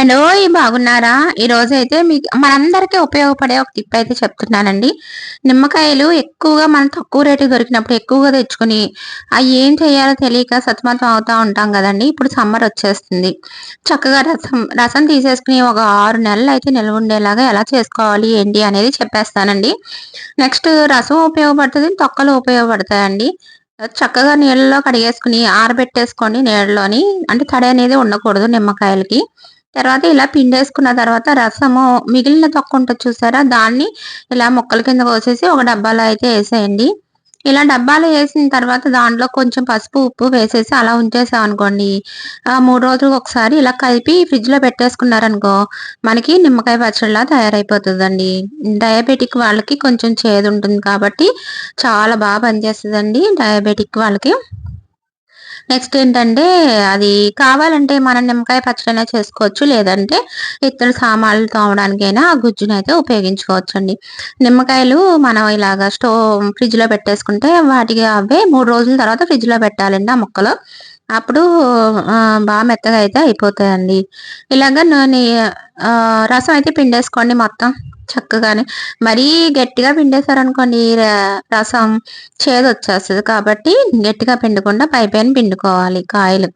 Hello బాగున్నారా? ఈరోజు అయితే మీకు మనందరికీ ఉపయోగపడే ఒక టిప్ అయితే చెప్తున్నానండి. నిమ్మకాయలు ఎక్కువగా మనం తక్కువ రేటు దొరికినప్పుడు ఎక్కువగా తెచ్చుకుని అవి ఏం చేయాలో తెలియక సతమతం అవుతూ ఉంటాం కదండి. ఇప్పుడు సమ్మర్ వచ్చేస్తుంది. చక్కగా రసం రసం తీసేసుకుని ఒక ఆరు నెలలు అయితే నిల్వ ఉండేలాగా ఎలా చేసుకోవాలి ఏంటి అనేది చెప్పేస్తానండి. నెక్స్ట్ రసం ఉపయోగపడుతుంది తొక్కలు ఉపయోగపడతాయండి. చక్కగా నీళ్ళలో కడిగేసుకుని ఆరబెట్టేసుకోండి నీళ్ళలోని. అంటే తడి అనేది ఉండకూడదు నిమ్మకాయలకి. తర్వాత ఇలా పిండేసుకున్న తర్వాత రసము మిగిలిన తొక్క ఉంటుంది చూసారా? దాన్ని ఇలా మొక్కల కింద కోసేసి ఒక డబ్బాలో అయితే వేసేయండి. ఇలా డబ్బాలో వేసిన తర్వాత దాంట్లో కొంచెం పసుపు ఉప్పు వేసేసి అలా ఉంచేసాం అనుకోండి. మూడు రోజులకు ఒకసారి ఇలా కలిపి ఫ్రిడ్జ్లో పెట్టేసుకున్నారనుకో మనకి నిమ్మకాయ పచ్చడిలా తయారైపోతుందండి. డయాబెటిక్ వాళ్ళకి కొంచెం చేదు ఉంటుంది కాబట్టి చాలా బాగా పనిచేస్తుందండి డయాబెటిక్ వాళ్ళకి. నెక్స్ట్ ఏంటంటే అది కావాలంటే మనం నిమ్మకాయ పచ్చడైనా చేసుకోవచ్చు లేదంటే ఇతర సామాన్లు తోమడానికైనా ఆ గుజ్జుని అయితే ఉపయోగించుకోవచ్చు అండి నిమ్మకాయలు మనం ఇలాగా స్టోవ్ ఫ్రిడ్జ్లో పెట్టేసుకుంటే వాటికి అవే మూడు రోజుల తర్వాత ఫ్రిడ్జ్లో పెట్టాలండి ఆ ముక్కలు. అప్పుడు బాగా మెత్తగా అయితే అయిపోతాయండి. ఇలాగ నూనె రసం అయితే పిండేసుకోండి మొత్తం చక్కగానే. మరీ గట్టిగా పిండేశారనుకోండి రసం చేదు వచ్చేస్తుంది కాబట్టి గట్టిగా పిండకుండా పైపైన పిండుకోవాలి కాయలు.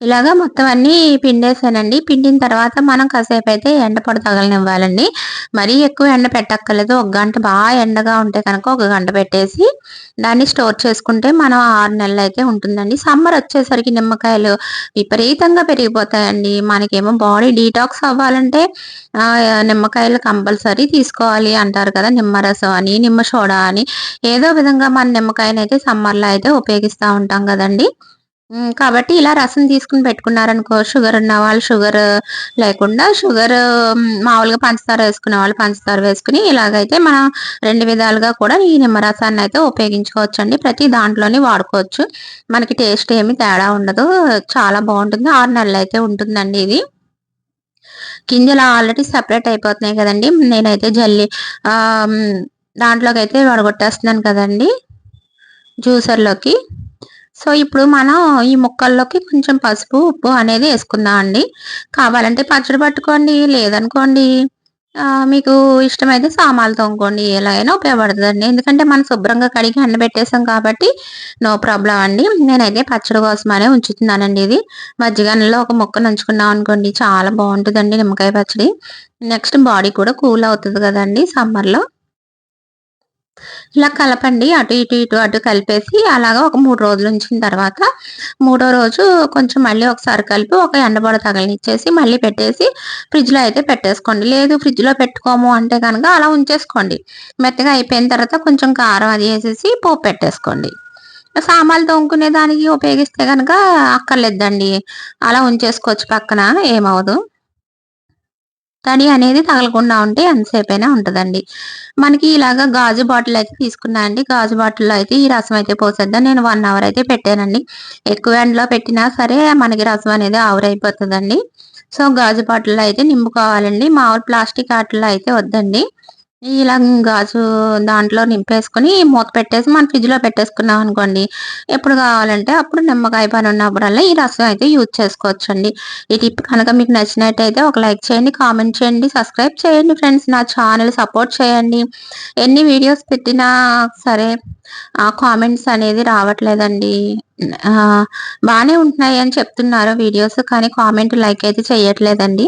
ఇలాగా మొత్తం అన్ని పిండేసానండి. పిండిన తర్వాత మనం కాసేపు అయితే ఎండ పొడ తగలనివ్వాలండి. మరీ ఎక్కువ ఎండ పెట్టక్కర్లేదు. ఒక గంట బాగా ఎండగా ఉంటే కనుక ఒక గంట పెట్టేసి దాన్ని స్టోర్ చేసుకుంటే మనం ఆరు నెలలు అయితే ఉంటుందండి. సమ్మర్ వచ్చేసరికి నిమ్మకాయలు విపరీతంగా పెరిగిపోతాయండి. మనకేమో బాడీ డీటాక్స్ అవ్వాలంటే నిమ్మకాయలు కంపల్సరీ తీసుకోవాలి అంటారు కదా నిమ్మరసం అని నిమ్మ సోడా అని. ఏదో విధంగా మన నిమ్మకాయని అయితే సమ్మర్లో అయితే ఉపయోగిస్తూ ఉంటాం కదండి. కాబట్టి ఇలా రసం తీసుకుని పెట్టుకున్నారనుకో షుగర్ ఉన్న వాళ్ళు షుగర్ లేకుండా షుగర్ మామూలుగా పంచదార వేసుకునే వాళ్ళు పంచదార వేసుకుని ఇలాగైతే మనం రెండు విధాలుగా కూడా ఈ నిమ్మరసాన్ని అయితే ఉపయోగించుకోవచ్చు అండి ప్రతి దాంట్లోనే వాడుకోవచ్చు. మనకి టేస్ట్ ఏమి తేడా ఉండదు. చాలా బాగుంటుంది. ఆరు నెలలు అయితే ఉంటుందండి ఇది. గింజలు ఆల్రెడీ సపరేట్ అయిపోతున్నాయి కదండి. నేనైతే జల్లి దాంట్లోకి అయితే వడగొట్టేస్తున్నాను కదండి. జ్యూసర్లోకి. సో ఇప్పుడు మనం ఈ ముక్కల్లోకి కొంచెం పసుపు ఉప్పు అనేది వేసుకుందాం అండి. కావాలంటే పచ్చడి పట్టుకోండి లేదనుకోండి మీకు ఇష్టమైతే సామాన్లు తోముకోండి ఎలాగైనా ఉపయోగపడుతుందండి. ఎందుకంటే మనం శుభ్రంగా కడిగి ఎండబెట్టేసాం కాబట్టి నో ప్రాబ్లం అండి. నేనైతే పచ్చడి కోసమనే ఉంచుతున్నానండి ఇది. మజ్జిగన్నంలో ఒక ముక్క నంచుకున్నాం అనుకోండి చాలా బాగుంటుందండి నిమ్మకాయ పచ్చడి. నెక్స్ట్ బాడీ కూడా కూల్ అవుతుంది కదండి సమ్మర్లో. ఇలా కలపండి. అటు ఇటు ఇటు అటు కలిపేసి అలాగా ఒక మూడు రోజులు ఉంచిన తర్వాత మూడో రోజు కొంచెం మళ్ళీ ఒకసారి కలిపి ఒక ఎండబడ తగలనిచ్చేసి మళ్ళీ పెట్టేసి ఫ్రిడ్జ్లో అయితే పెట్టేసుకోండి. లేదు ఫ్రిడ్జ్లో పెట్టుకోము అంటే కనుక అలా ఉంచేసుకోండి. మెత్తగా అయిపోయిన తర్వాత కొంచెం కారం అది వేసేసి పోపు పెట్టేసుకోండి. సామాన్లు తోముకునే దానికి ఉపయోగిస్తే కనుక అక్కర్లేదండి. అలా ఉంచేసుకోవచ్చు పక్కన ఏమవదు తడి అనేది తగలకుండా ఉంటే ఎంతసేపైనా ఉంటుందండి. మనకి ఇలాగా గాజు బాటిల్ అయితే తీసుకున్నా అండి. గాజు బాటిల్లో అయితే ఈ రసం అయితే పోసేద్దాం. నేను వన్ అవర్ అయితే పెట్టానండి. ఎక్కువ ఎండలో పెట్టినా సరే మనకి రసం అనేది ఆవిరైపోతుందండి. సో గాజు బాటిల్లో అయితే నింపుకోవాలండి మామూలు ప్లాస్టిక్ ఆటల్లో అయితే వద్దండి. ఇలా గాజు దాంట్లో నింపేసుకుని మూత పెట్టేసి మనం ఫ్రిడ్జ్లో పెట్టేసుకున్నాం అనుకోండి. ఎప్పుడు కావాలంటే అప్పుడు నిమ్మకాయ పని ఉన్నప్పుడల్లా ఈ రసం అయితే యూజ్ చేసుకోవచ్చండి. ఈ టిప్ కనుక మీకు నచ్చినట్టయితే ఒక లైక్ చేయండి కామెంట్ చేయండి సబ్స్క్రైబ్ చేయండి ఫ్రెండ్స్ నా ఛానల్ సపోర్ట్ చేయండి. ఎన్ని వీడియోస్ పెట్టినా సరే కామెంట్స్ అనేది రావట్లేదండి. బాగానే ఉంటున్నాయి అని చెప్తున్నారు వీడియోస్ కానీ కామెంట్ లైక్ అయితే చేయట్లేదండి.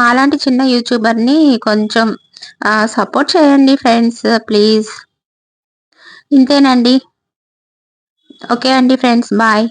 మాలాంటి చిన్న యూట్యూబర్ని కొంచెం సపోర్ట్ చేయండి ఫ్రెండ్స్ ప్లీజ్ ఇంతేనండి. ఓకే అండి ఫ్రెండ్స్ బాయ్